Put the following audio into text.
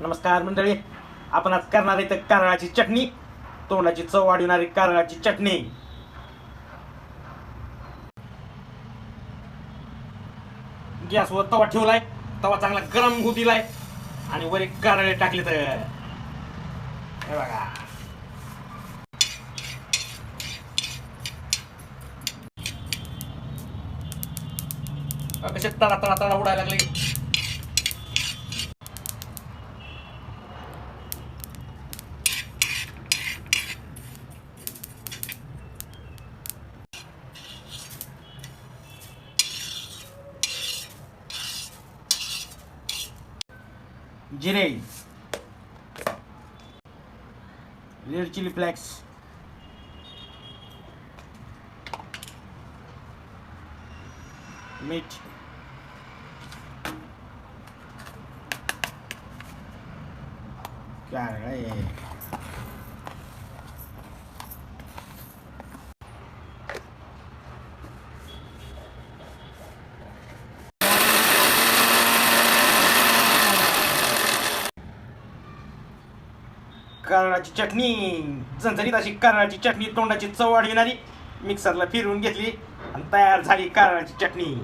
नमस्कार मंडळी. आपण आज करणार आहे तर कारळाची चटणी. तोंडाची चव वाढविणारी कारळाची चटणी. गॅसवर तवा ठेवलाय. तवा चांगला गरम होऊ दिलाय. आणि वर एक कारळे टाकले तर हे बघा. बघा कसे तडा तडा तडा उडायला लागले. Girei. Little Chiliplex. Meat. Cara, é. कारळाची चटणी. झणझणीत अशी कारळाची चटणी तोंडाची चव वाढविणारी. मिक्सरला फिरवून घेतली आणि तयार झाली कारळाची चटणी.